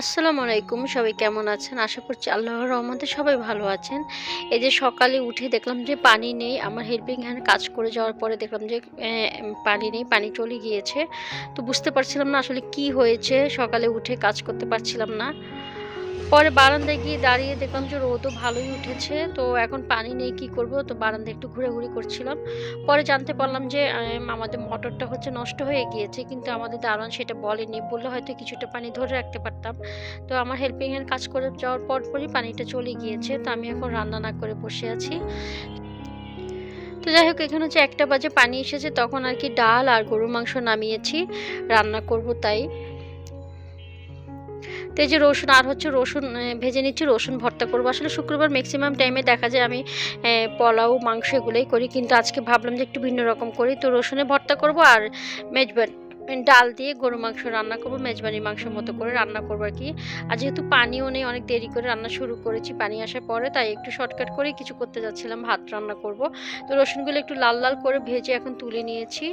আসসালামু আলাইকুম, সবাই কেমন আছেন? আশা করছি আল্লাহ রহমতে সবাই ভালো আছেন। এই যে সকালে উঠে দেখলাম যে পানি নেই, আমার হেল্পিং হ্যান্ড কাজ করে যাওয়ার পরে দেখলাম যে পানি নেই, পানি চলে গিয়েছে। তো বুঝতে পারছিলাম না আসলে কি হয়েছে, সকালে উঠে কাজ করতে পারছিলাম না। পরে বারান্দায় গিয়ে দাঁড়িয়ে দেখলাম যে রোদও ভালোই উঠেছে, তো এখন পানি নেই, কি করব? তো বারান্দায় একটু ঘুরে করছিলাম। পরে জানতে পারলাম যে আমাদের মোটরটা হচ্ছে নষ্ট হয়ে গিয়েছে, কিন্তু আমাদের দারোয়ান সেটা বলেনি। বললে হয়তো কিছুটা পানি ধরে রাখতে পারতাম। তো আমার হেল্পিং হ্যান্ড কাজ করে যাওয়ার পর পরই পানিটা চলে গিয়েছে, তো আমি এখন রান্না না করে বসে আছি। তো যাই হোক, এখানে হচ্ছে একটা বাজে পানি এসেছে, তখন আর কি ডাল আর গরুর মাংস নামিয়েছি, রান্না করব তাই। তো এই যে রসুন, আর হচ্ছে রসুন ভেজে নিচ্ছি, রসুন ভর্তা করব। আসলে শুক্রবার ম্যাক্সিমাম টাইমে দেখা যায় আমি পোলাও, মাংস এগুলোই করি। কিন্তু আজকে ভাবলাম যে একটু ভিন্ন রকম করি। তো রসুনে ভর্তা করব আর মেজবান। ডাল দিয়ে গরু মাংস রান্না করব মেজবানি মাংসের মতো করে রান্না করব আর কি। আর যেহেতু পানিও নেই, অনেক দেরি করে রান্না শুরু করেছি, পানি আসার পরে, তাই একটু শর্টকাট করে কিছু করতে যাচ্ছিলাম, ভাত রান্না করব। তো রসুনগুলো একটু লাল লাল করে ভেজে এখন তুলে নিয়েছি।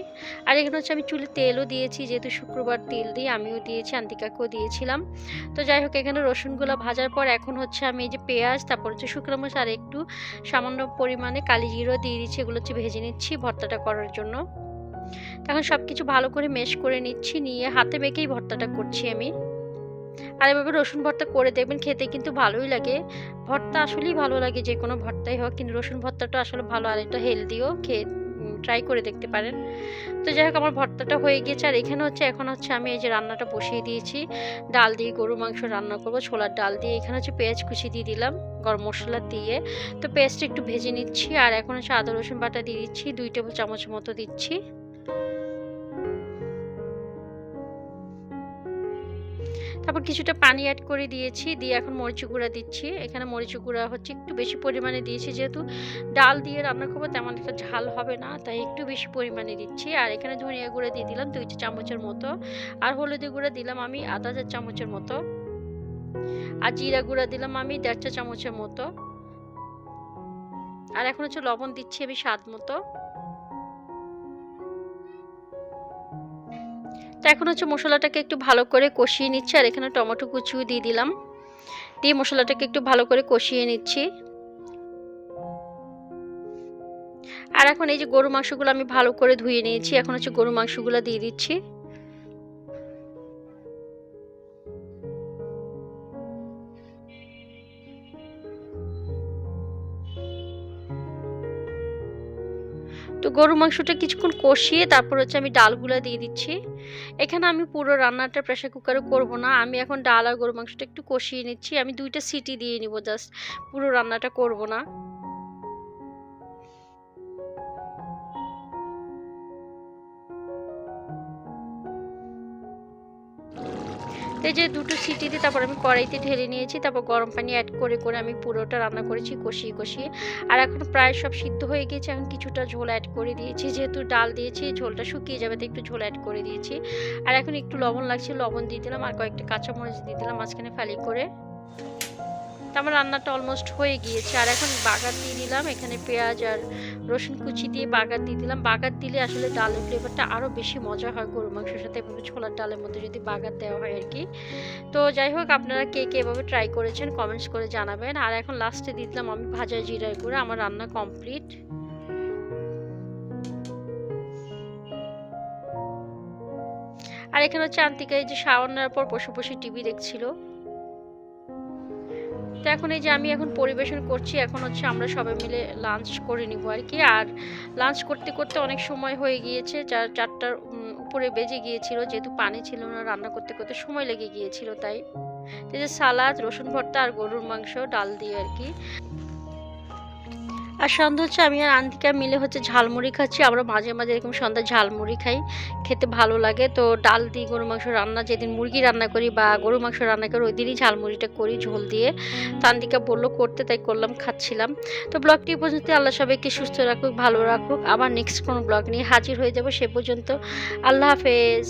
আর এখানে হচ্ছে আমি চুলে তেলও দিয়েছি, যেহেতু শুক্রবার তেল দিয়ে আমিও দিয়েছি আন্তিকাকেও দিয়েছিলাম। তো যাই হোক, এখানে রসুনগুলো ভাজার পর এখন হচ্ছে আমি এই যে পেঁয়াজ, তারপর হচ্ছে শুকনো মরিচ, আর একটু সামান্য পরিমাণে কালি জিরো দিয়ে দিচ্ছি, এগুলো হচ্ছে ভেজে নিচ্ছি ভর্তাটা করার জন্য। তখন সব কিছু ভালো করে মেশ করে নিচ্ছি, নিয়ে হাতে মেখেই ভর্তাটা করছি আমি। আর এভাবে রসুন ভর্তা করে দেখবেন খেতে কিন্তু ভালোই লাগে। ভর্তা আসলেই ভালো লাগে যে কোনো ভর্তাই হোক, কিন্তু রসুন ভর্তাটা আসলে ভালো আর এটা হেলদিও খেয়ে ট্রাই করে দেখতে পারেন। তো যাই হোক, আমার ভর্তাটা হয়ে গিয়েছে আর এখানে হচ্ছে, এখন হচ্ছে আমি এই যে রান্নাটা বসিয়ে দিয়েছি। ডাল দিয়ে গরু মাংস রান্না করব, ছোলার ডাল দিয়ে। এখানে হচ্ছে পেঁয়াজ কুচি দিয়ে দিলাম, গরম মশলা দিয়ে। তো পেঁয়াজটা একটু ভেজে নিচ্ছি। আর এখন হচ্ছে আদা রসুন বাটা দিয়ে দিচ্ছি, দুই টেবিল চামচ মতো দিচ্ছি। তারপর কিছুটা পানি অ্যাড করে দিয়েছি, দিয়ে এখন মরিচ গুঁড়া দিচ্ছি। এখানে মরিচ গুঁড়া হচ্ছে একটু বেশি পরিমাণে দিয়েছি, যেহেতু ডাল দিয়ে রান্না করব তেমন একটা ঝাল হবে না, তাই একটু বেশি পরিমাণে দিচ্ছি। আর এখানে ধনিয়া গুঁড়া দিয়ে দিলাম দুই চামচের মতো। আর হলুদি গুঁড়া দিলাম আমি আধা চা চামচের মতো। আর জিরা গুঁড়া দিলাম আমি দেড় চা চামচের মতো। আর এখন হচ্ছে লবণ দিচ্ছি আমি স্বাদ মতো। তো এখন হচ্ছে মশলাটাকে একটু ভালো করে কষিয়ে নিচ্ছি, আর এখানে টমেটো কুচিও দিয়ে দিলাম। দিয়ে মশলাটাকে একটু ভালো করে কষিয়ে নিচ্ছি। আর এখন এই যে গরু মাংসগুলো আমি ভালো করে ধুয়ে নিয়েছি, এখন হচ্ছে গরু মাংসগুলো দিয়ে দিচ্ছি। তো গরুর মাংসটা কিছুক্ষণ কষিয়ে তারপর হচ্ছে আমি ডালগুলো দিয়ে দিচ্ছি। এখানে আমি পুরো রান্নাটা প্রেশার কুকারে করব না। আমি এখন ডাল আর গরুর মাংসটা একটু কষিয়ে নিচ্ছি। আমি দুইটা সিটি দিয়ে নিব জাস্ট। পুরো রান্নাটা করব না। এই যে দুটো সিটি দিয়ে তারপর আমি কড়াইতে ঢেলে নিয়েছি, তারপর গরম পানি অ্যাড করে করে আমি পুরোটা রান্না করেছি কষিয়ে কষিয়ে। আর এখন প্রায় সব সিদ্ধ হয়ে গিয়েছে এখন কিছুটা ঝোল অ্যাড করে দিয়েছি, যেহেতু ডাল দিয়েছি ঝোলটা শুকিয়ে যাবে তো একটু ঝোল অ্যাড করে দিয়েছি। আর এখন একটু লবণ লাগছে, লবণ দিয়ে দিলাম, আর কয়েকটা কাঁচামরিচ দিয়ে দিলাম, মাঝখানে ফালি করে। তো আমার রান্নাটা অলমোস্ট হয়ে গিয়েছে। আর এখন বাগার দিয়ে দিলাম এখানে পেঁয়াজ আর রসুন কুচি দিয়ে বাগার দিয়ে দিলাম। বাগার দিলে আসলে ডালের ফ্লেভারটা আরও বেশি মজা হয় গরু মাংসের সাথে, এভাবে ছোলার ডালের মধ্যে যদি বাগার দেওয়া হয় আর কি তো যাই হোক, আপনারা কে কে এভাবে ট্রাই করেছেন কমেন্টস করে জানাবেন। আর এখন লাস্টে দিয়ে দিলাম আমি ভাজা জিরার গুঁড়ো, আমার রান্না কমপ্লিট আর এখানে হচ্ছে আন্তিকা এই যে শাওয়ার পর বসে বসে টিভি দেখছিল। তো এখন এই যে আমি এখন পরিবেশন করছি, এখন হচ্ছে আমরা সবাই মিলে লাঞ্চ করে নিব আর কি। আর লাঞ্চ করতে করতে অনেক সময় হয়ে গিয়েছে, চার, চারটার উপরে বেজে গিয়েছিল, যেহেতু পানি ছিল না, রান্না করতে করতে সময় লেগে গিয়েছিল তাই। যে সালাদ, রসুন ভর্তা আর গরুর মাংস, ডাল দিয়ে আর কি। আর সন্ধ্যা হচ্ছে, আমি আর আন্তিকা মিলে হচ্ছে ঝালমুড়ি খাচ্ছি। আমরা মাঝে মাঝে এরকম সন্ধ্যা ঝালমুড়ি খাই, খেতে ভালো লাগে। তো ডাল দিয়ে গরু মাংস রান্না, যেদিন মুরগি রান্না করি বা গরু মাংস রান্না করি, ওই দিনই ঝালমুড়িটা করি, ঝোল দিয়ে। তান্দিকা বলল, করতে তাই করলাম, খাচ্ছিলাম। তো ব্লগটি পর্যন্ত আল্লাহ সবাইকে সুস্থ রাখুক, ভালো রাখুক। আবার নেক্সট কোনো ব্লগ নিয়ে হাজির হয়ে যাব সে পর্যন্ত। আল্লাহ হাফেজ।